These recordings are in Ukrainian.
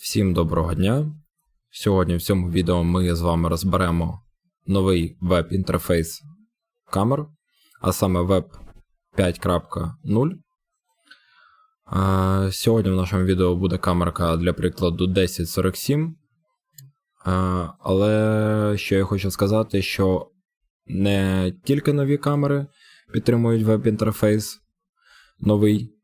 Всім доброго дня. Сьогодні в цьому відео ми з вами розберемо новий веб-інтерфейс камер, а саме Web 5.0. Е, Сьогодні в нашому відео буде камерка для прикладу 1047. Е, Але що я хочу сказати, що не тільки нові камери підтримують веб-інтерфейс новий,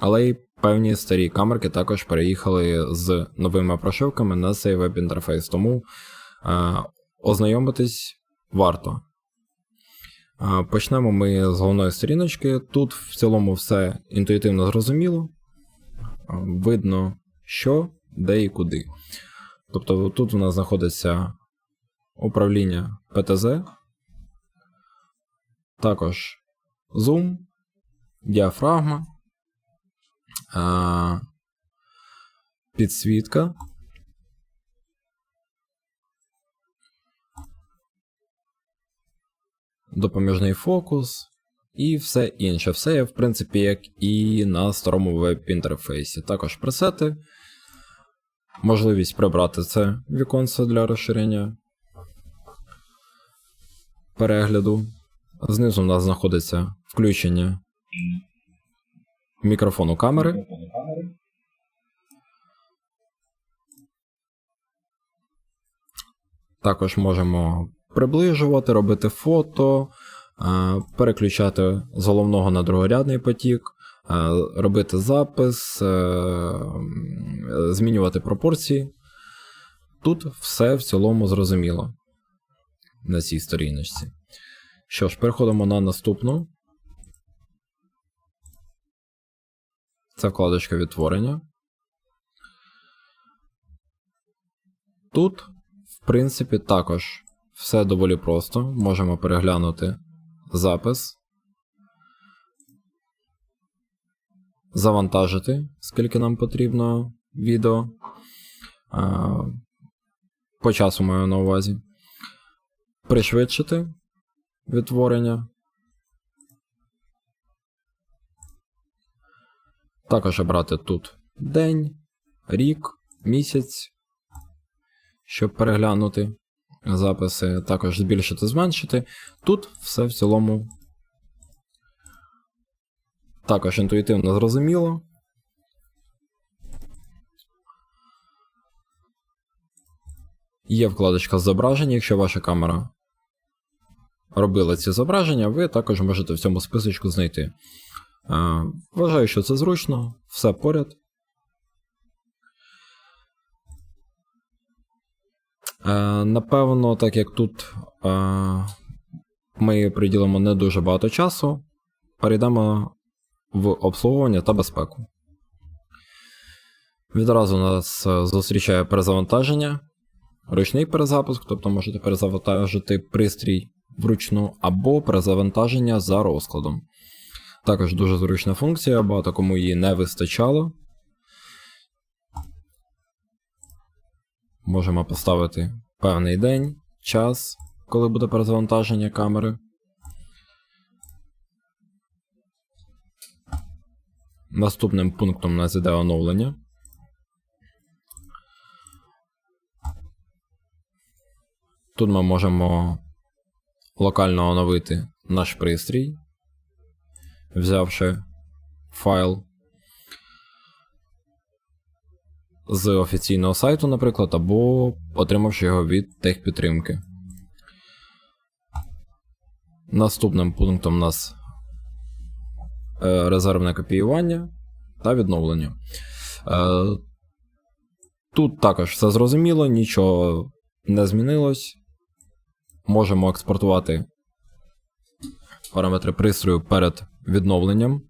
але й певні старі камерки також переїхали з новими прошивками на цей веб-інтерфейс, тому е, ознайомитись варто. Е, почнемо ми з головної сторіночки. Тут в цілому все інтуїтивно зрозуміло. Е, Видно, що, де і куди. Тобто тут у нас знаходиться управління ПТЗ, також зум, діафрагма, а, підсвітка. Допоміжний фокус і все інше. Все є, в принципі, як і на старому веб-інтерфейсі. Також пресети, можливість прибрати це віконце для розширення перегляду. Знизу у нас знаходиться включення мікрофону камери. Також можемо приближувати, робити фото, е, переключати з головного на другорядний потік, е, робити запис, е, змінювати пропорції. Тут все в цілому зрозуміло на цій сторіночці. Що ж, переходимо на наступну. Це вкладочка відтворення. Тут, в принципі, також все доволі просто. Можемо переглянути запис, завантажити, скільки нам потрібно відео. По часу маю на увазі. Пришвидшити відтворення. Також обрати тут день, рік, місяць, щоб переглянути записи, також збільшити, зменшити. Тут все в цілому також інтуїтивно зрозуміло. Є вкладочка зображення, якщо ваша камера робила ці зображення, ви також можете в цьому списочку знайти. Е, Вважаю, що це зручно, все поряд. Е, Напевно, так як тут е, ми приділимо не дуже багато часу, перейдемо в обслуговування та безпеку. Відразу нас зустрічає перезавантаження, ручний перезапуск, тобто можете перезавантажити пристрій вручну або перезавантаження за розкладом. Також дуже зручна функція, багато кому її не вистачало. Можемо поставити певний день, час, коли буде перезавантаження камери. Наступним пунктом у нас іде оновлення. Тут ми можемо локально оновити наш пристрій взявши файл з офіційного сайту, наприклад, або отримавши його від техпідтримки. Наступним пунктом у нас е, резервне копіювання та відновлення. Е, тут також все зрозуміло, нічого не змінилось. Можемо експортувати параметри пристрою перед відновленням.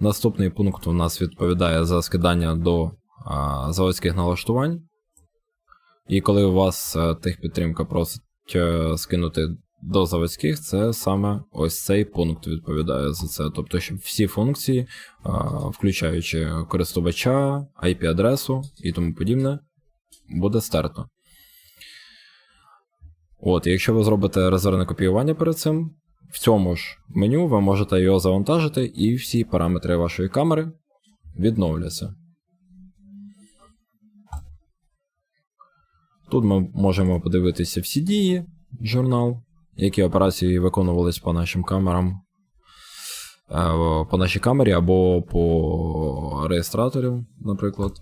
Наступний пункт у нас відповідає за скидання до а, заводських налаштувань. І коли у вас а, техпідтримка просить а, скинути до заводських, це саме ось цей пункт відповідає за це. Тобто, щоб всі функції, а, включаючи користувача, IP-адресу і тому подібне, буде стерто. От, якщо ви зробите резервне копіювання перед цим, в цьому ж меню ви можете його завантажити і всі параметри вашої камери відновляться. Тут ми можемо подивитися всі дії, журнал, які операції виконувались по нашим камерам, е, по нашій камері або по реєстраторів, наприклад.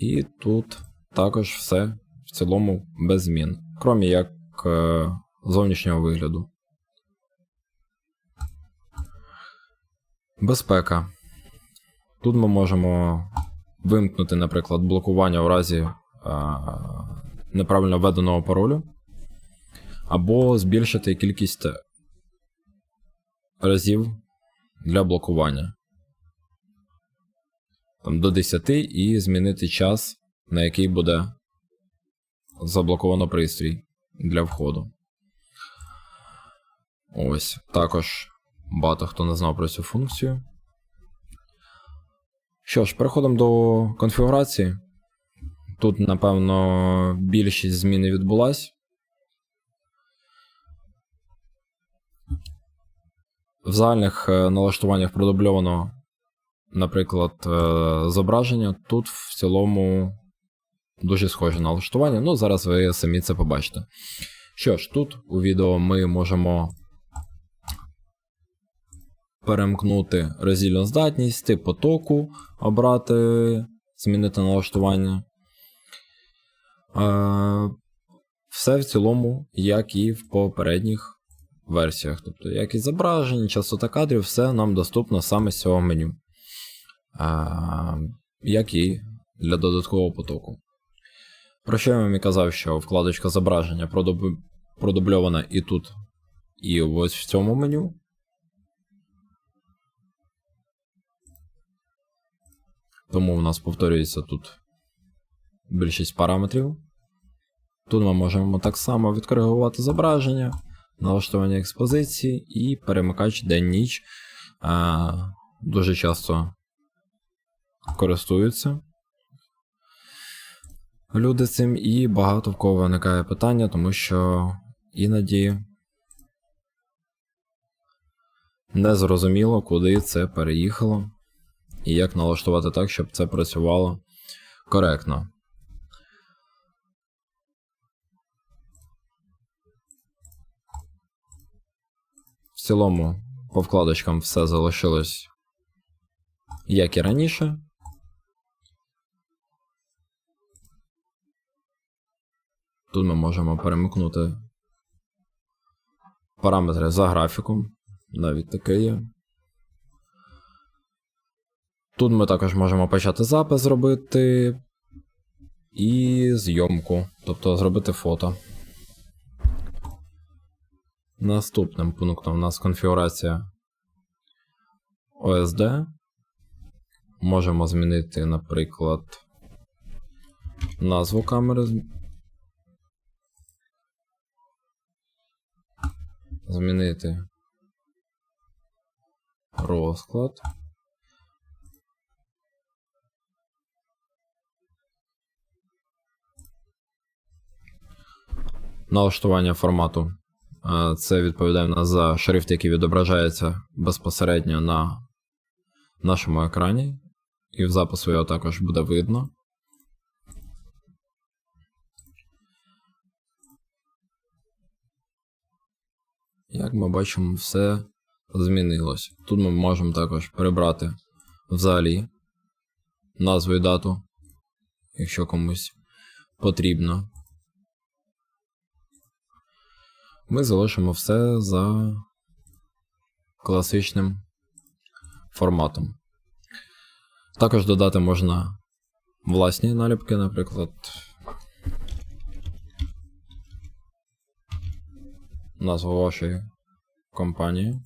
І тут також все в цілому без змін, крім як е, зовнішнього вигляду. Безпека. Тут ми можемо вимкнути, наприклад, блокування у разі е, неправильно введеного паролю, або збільшити кількість разів для блокування до 10 і змінити час, на який буде заблоковано пристрій для входу. Ось, також багато хто не знав про цю функцію. Що ж, переходимо до конфігурації. Тут, напевно, більшість змін відбулась. В загальних е, налаштуваннях продубльовано, наприклад, е, зображення. Тут в цілому дуже схоже налаштування. Ну, зараз ви самі це побачите. Що ж, тут у відео ми можемо перемкнути роздільну здатність, тип потоку, обрати, змінити налаштування. Е, Все в цілому, як і в попередніх версіях. Тобто, як і зображення, частота кадрів, все нам доступно саме з цього меню. Е, Як і для додаткового потоку. Про що я вам і казав, що вкладочка зображення продуб- продубльована і тут, і ось в цьому меню. Тому в нас повторюється тут більшість параметрів. Тут ми можемо так само відкоригувати зображення, налаштування експозиції і перемикач день-ніч. Дуже часто користуються люди цим, і багато в кого виникає питання, тому що іноді не зрозуміло, куди це переїхало і як налаштувати так, щоб це працювало коректно. В цілому, по вкладочкам все залишилось як і раніше. Тут ми можемо перемикнути параметри за графіком. Навіть таке є. Тут ми також можемо почати запис зробити і зйомку, тобто зробити фото. Наступним пунктом у нас конфігурація OSD. Можемо змінити, наприклад, назву камери. Змінити розклад. Налаштування формату. Е, Це відповідає нас за шрифт, який відображається безпосередньо на нашому екрані. І в запису його також буде видно. Як ми бачимо, все змінилось. Тут ми можемо також перебрати взагалі назву і дату, якщо комусь потрібно. Ми залишимо все за класичним форматом. Також додати можна власні наліпки, наприклад. Назву вашої компанії.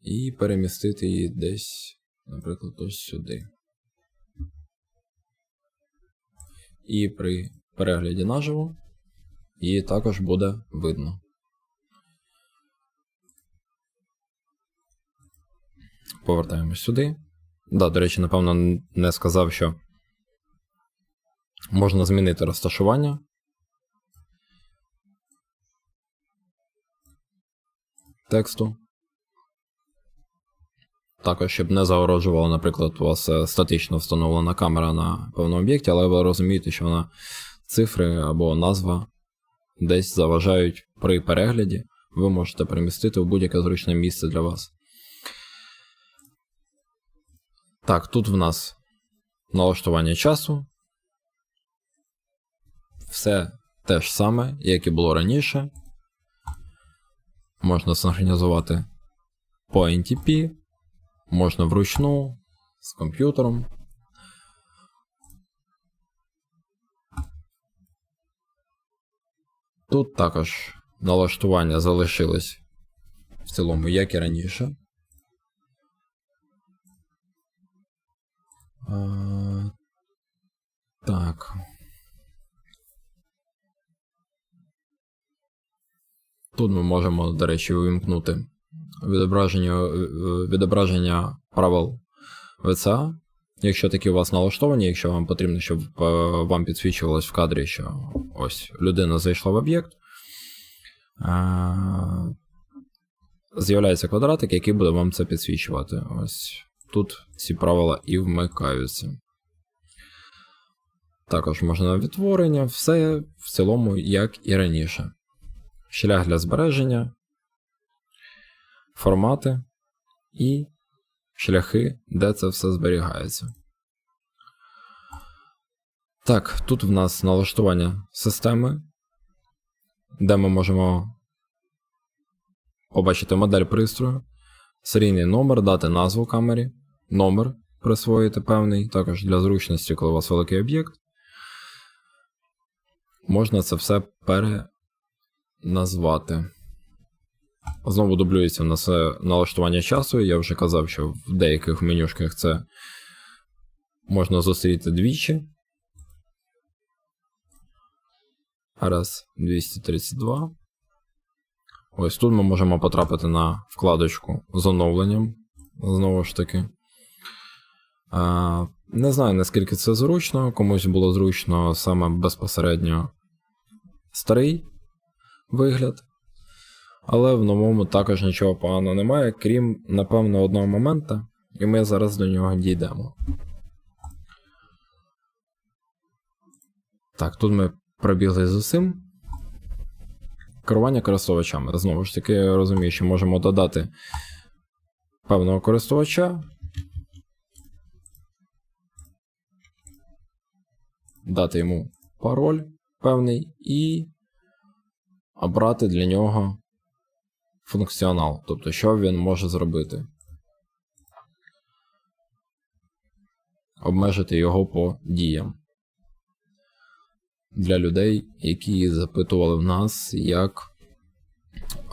І перемістити її десь, наприклад, ось сюди. І при перегляді наживо її також буде видно. Повертаємось сюди. Да, до речі, напевно, не сказав, що можна змінити розташування. тексту. Також, щоб не загороджувала, наприклад, у вас е, статично встановлена камера на певному об'єкті, але ви розумієте, що вона цифри або назва десь заважають при перегляді, ви можете перемістити в будь-яке зручне місце для вас. Так, тут в нас налаштування часу. Все те ж саме, як і було раніше. Можна синхронізувати по NTP, можна вручну з комп'ютером. Тут також налаштування залишились в цілому, як і раніше. А, так. Тут ми можемо, до речі, увімкнути відображення, е, е, відображення правил ВЦА. Якщо такі у вас налаштовані, якщо вам потрібно, щоб е, вам підсвічувалось в кадрі, що ось людина зайшла в об'єкт, з'являється квадратик, який буде вам це підсвічувати. Ось тут ці правила і вмикаються. Також можна відтворення, все в цілому, як і раніше. Шлях для збереження, формати і шляхи, де це все зберігається. Так, тут в нас налаштування системи, де ми можемо побачити модель пристрою, серійний номер, дати назву камері, номер присвоїти певний, також для зручності, коли у вас великий об'єкт. Можна це все переназвати. Знову дублюється в нас налаштування часу. Я вже казав, що в деяких менюшках це можна зустріти двічі. Раз 232. Ось тут ми можемо потрапити на вкладочку з оновленням. Знову ж таки. Не знаю, наскільки це зручно. Комусь було зручно саме безпосередньо старий вигляд. Але в новому також нічого поганого немає, крім, напевно, одного моменту, і ми зараз до нього дійдемо. Так, тут ми пробігли з усім. Керування користувачами. Знову ж таки, я розумію, що можемо додати певного користувача. Дати йому пароль певний і обрати для нього функціонал, тобто, що він може зробити. Обмежити його по діям. Для людей, які запитували в нас, як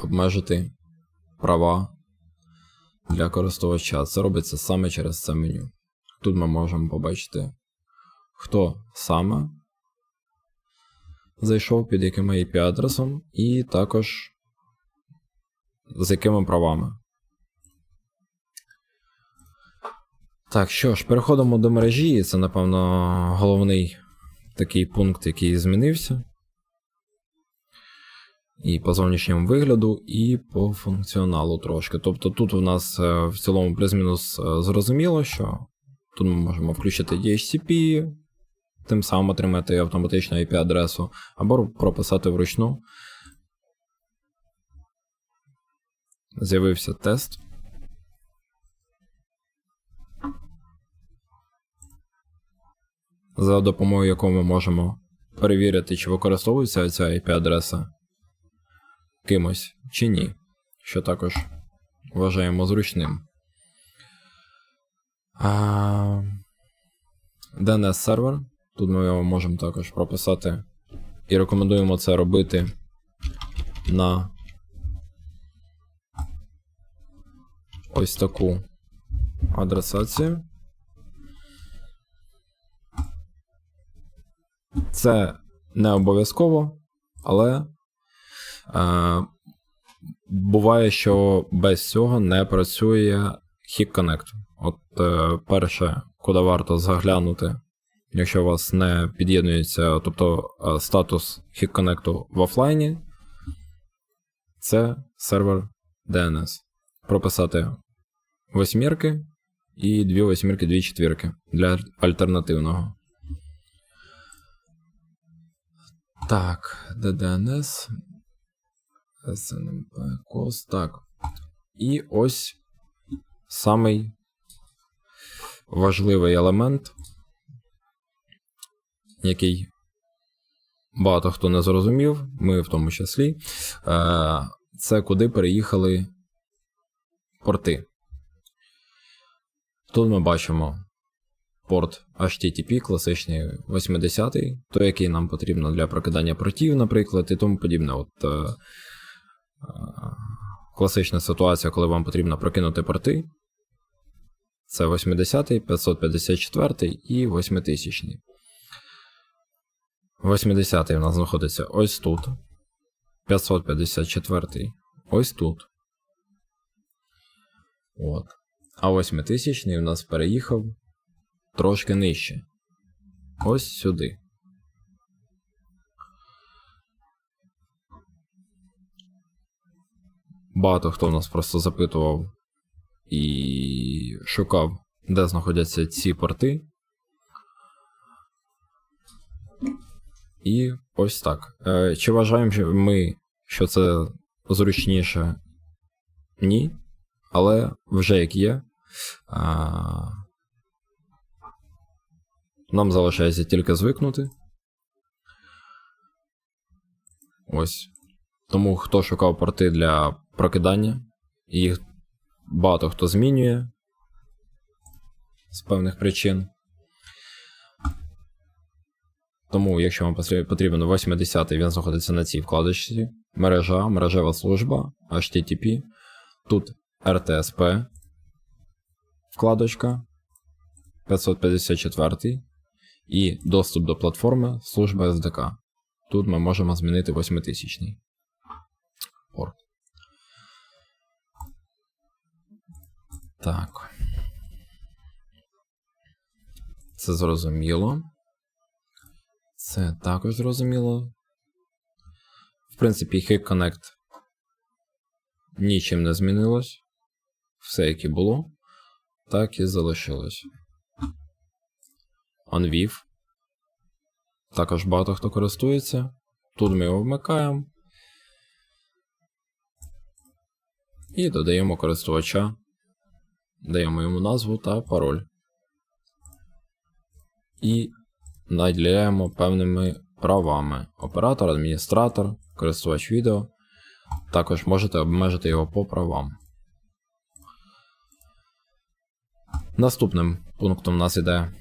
обмежити права для користувача. Це робиться саме через це меню. Тут ми можемо побачити, хто саме зайшов під яким IP-адресом, і також з якими правами. Так, що ж, переходимо до мережі, це, напевно, головний такий пункт, який змінився. І по зовнішньому вигляду, і по функціоналу трошки. Тобто тут у нас е, в цілому плюс-мінус е, зрозуміло, що тут ми можемо включити DHCP, тим самим отримати автоматичну IP-адресу, або прописати вручну. З'явився тест. За допомогою якого ми можемо перевірити, чи використовується ця IP-адреса кимось чи ні, що також вважаємо зручним. А... Тут ми його можемо також прописати і рекомендуємо це робити на ось таку адресацію. Це не обов'язково, але е, буває, що без цього не працює Hip Connect. От е, перше, куди варто заглянути, якщо у вас не під'єднується, тобто е, статус Hip Connect в офлайні, це сервер DNS. Прописати восьмірки і дві восьмірки, дві четвірки для альтернативного. Так, DDNS. SNMP, COS, так. І ось самий важливий елемент, який багато хто не зрозумів, ми в тому числі. Е, Це куди переїхали порти. Тут ми бачимо порт HTTP, класичний 80-й, той, який нам потрібно для прокидання портів, наприклад, і тому подібне. От, е, е, Класична ситуація, коли вам потрібно прокинути порти. Це 80-й, 554 і 8000. 80-й у нас знаходиться ось тут. 554 ось тут. От. А 8000 у нас переїхав трошки нижче. Ось сюди. Багато хто в нас просто запитував і шукав, де знаходяться ці порти. І ось так. Е, Чи вважаємо ми, що це зручніше? Ні. Але вже як є. Нам залишається тільки звикнути. Ось. Тому хто шукав порти для прокидання, їх багато хто змінює з певних причин. Тому, якщо вам потрібен 80 він знаходиться на цій вкладочці. Мережа, мережева служба, HTTP. Тут RTSP, вкладочка 554 і доступ до платформи служба SDK. Тут ми можемо змінити 8000 порт. Так. Це зрозуміло. Це також зрозуміло. В принципі, Hik Connect нічим не змінилось. Все, як і було, так і залишилось. OnVIV. Також багато хто користується. Тут ми його вмикаємо. І додаємо користувача. Даємо йому назву та пароль. І наділяємо певними правами. Оператор, адміністратор, користувач відео. Також можете обмежити його по правам. Наступним пунктом у нас іде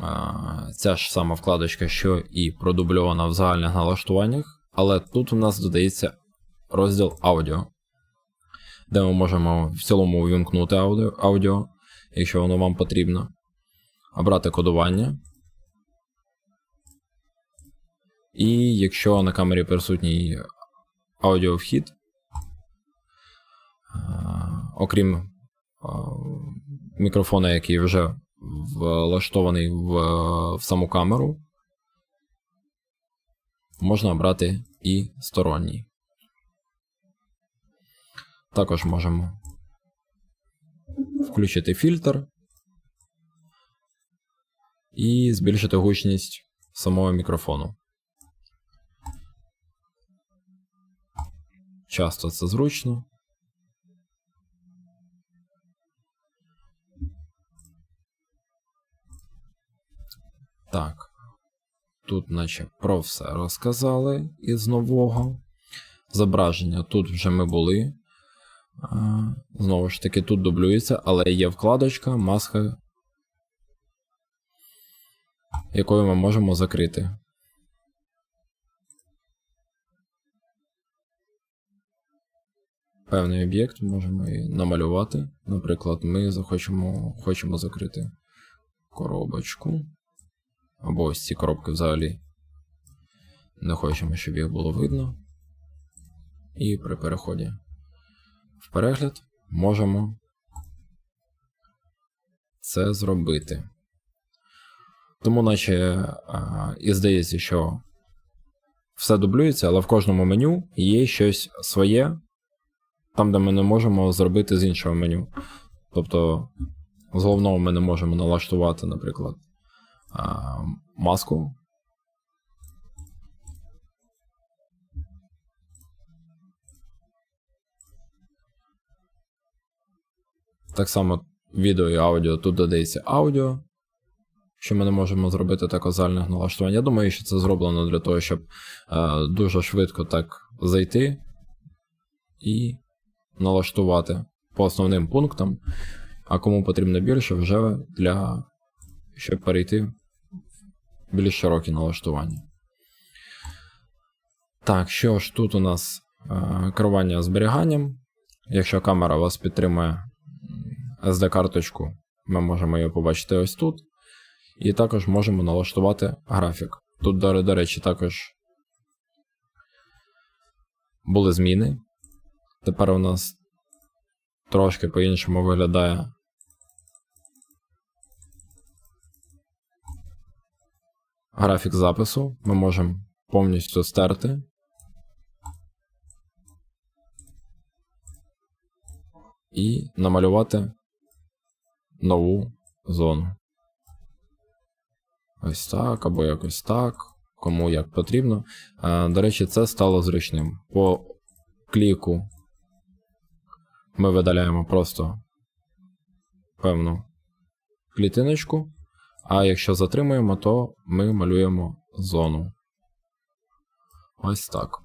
а, ця ж сама вкладочка, що і продубльована в загальних налаштуваннях, але тут у нас додається розділ аудіо, де ми можемо в цілому увімкнути аудіо, аудіо якщо воно вам потрібно, обрати кодування. І якщо на камері присутній аудіовхід, окрім мікрофона, який вже влаштований в, в саму камеру, можна обрати і сторонній. Також можемо включити фільтр і збільшити гучність самого мікрофону. Часто це зручно. Так. Тут, наче, про все розказали із нового. Зображення тут вже ми були. Знову ж таки, тут дублюється, але є вкладочка, маска, якою ми можемо закрити. Певний об'єкт можемо і намалювати. Наприклад, ми захочемо, хочемо закрити коробочку. Або ось ці коробки взагалі не хочемо, щоб їх було видно. І при переході в перегляд можемо це зробити. Тому, наче і здається, що все дублюється, але в кожному меню є щось своє, там, де ми не можемо зробити з іншого меню. Тобто, з головного ми не можемо налаштувати, наприклад, маску. Так само відео і аудіо тут додається аудіо, що ми не можемо зробити так озальних налаштувань. Я думаю, що це зроблено для того, щоб е, дуже швидко так зайти і налаштувати по основним пунктам, а кому потрібно більше, вже для щоб перейти в більш широкі налаштування. Так, що ж тут у нас е, керування зберіганням. Якщо камера вас підтримує SD-карточку, ми можемо її побачити ось тут. І також можемо налаштувати графік. Тут, до речі, також були зміни. Тепер у нас трошки по-іншому виглядає. Графік запису ми можемо повністю стерти. І намалювати нову зону. Ось так, або якось так, кому як потрібно. Е, До речі, це стало зручним. По кліку ми видаляємо просто певну клітиночку, а якщо затримуємо, то ми малюємо зону. Ось так.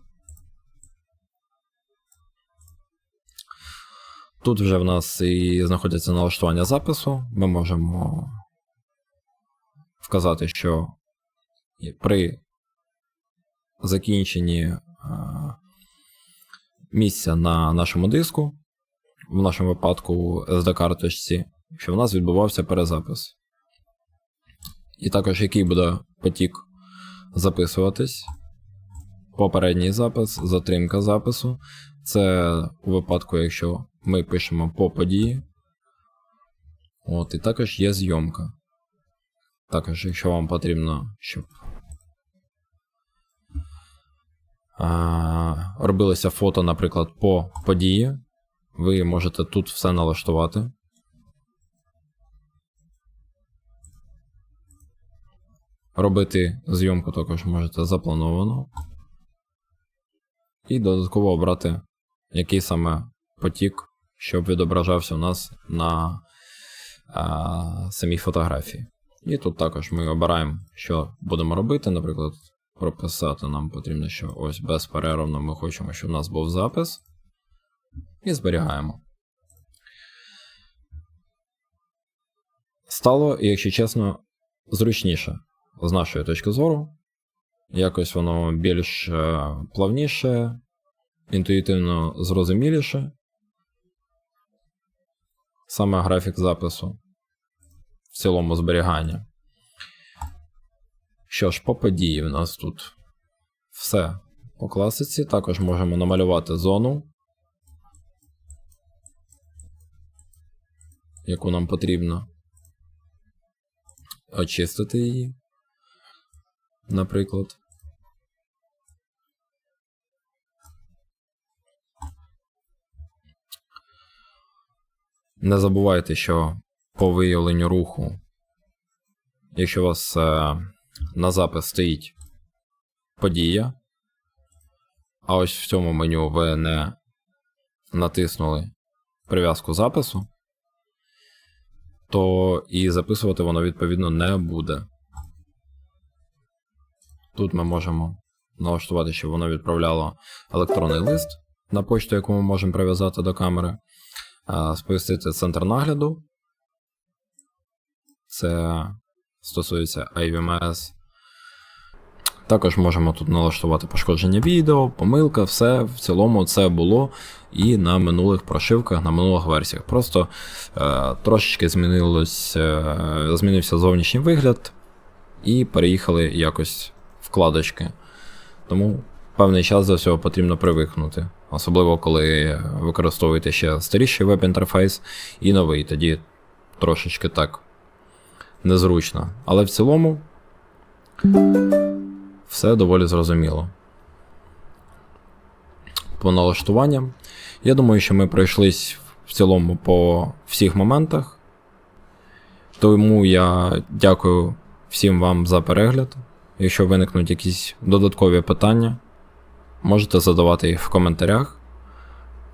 Тут вже в нас і знаходяться налаштування запису. Ми можемо вказати, що при закінченні е, місця на нашому диску, в нашому випадку SD-карточці, що в нас відбувався перезапис. І також який буде потік записуватись. Попередній запис, затримка запису. Це у випадку, якщо ми пишемо по події. От, І також є зйомка. Також, якщо вам потрібно, щоб а, робилося фото, наприклад, по події, ви можете тут все налаштувати. Робити зйомку також можете заплановано. І додатково обрати, який саме потік, щоб відображався у нас на а, самій фотографії. І тут також ми обираємо, що будемо робити. Наприклад, прописати нам потрібно, що ось безперервно ми хочемо, щоб у нас був запис. І зберігаємо. Стало, якщо чесно, зручніше з нашої точки зору. Якось воно більш е, плавніше, інтуїтивно зрозуміліше. Саме графік запису в цілому зберігання. Що ж, по події в нас тут все по класиці. Також можемо намалювати зону, яку нам потрібно. Очистити її, наприклад. Не забувайте, що по виявленню руху, якщо у вас е, на запис стоїть подія, а ось в цьому меню ви не натиснули прив'язку запису, то і записувати воно відповідно не буде. Тут ми можемо налаштувати, щоб воно відправляло електронний лист на почту, яку ми можемо прив'язати до камери, сповістити центр нагляду. Це стосується IVMS. Також можемо тут налаштувати пошкодження відео, помилка, все в цілому це було і на минулих прошивках, на минулих версіях. Просто е, трошечки змінилось, е, змінився зовнішній вигляд, і переїхали якось вкладочки. Тому певний час до всього потрібно привикнути. Особливо коли використовуєте ще старіший веб-інтерфейс і новий, тоді трошечки так незручно. Але в цілому все доволі зрозуміло. По налаштуванням. Я думаю, що ми пройшлись в цілому по всіх моментах. Тому я дякую всім вам за перегляд. Якщо виникнуть якісь додаткові питання, можете задавати їх в коментарях.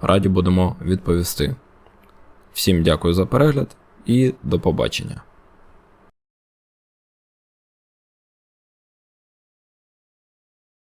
Раді будемо відповісти. Всім дякую за перегляд і до побачення.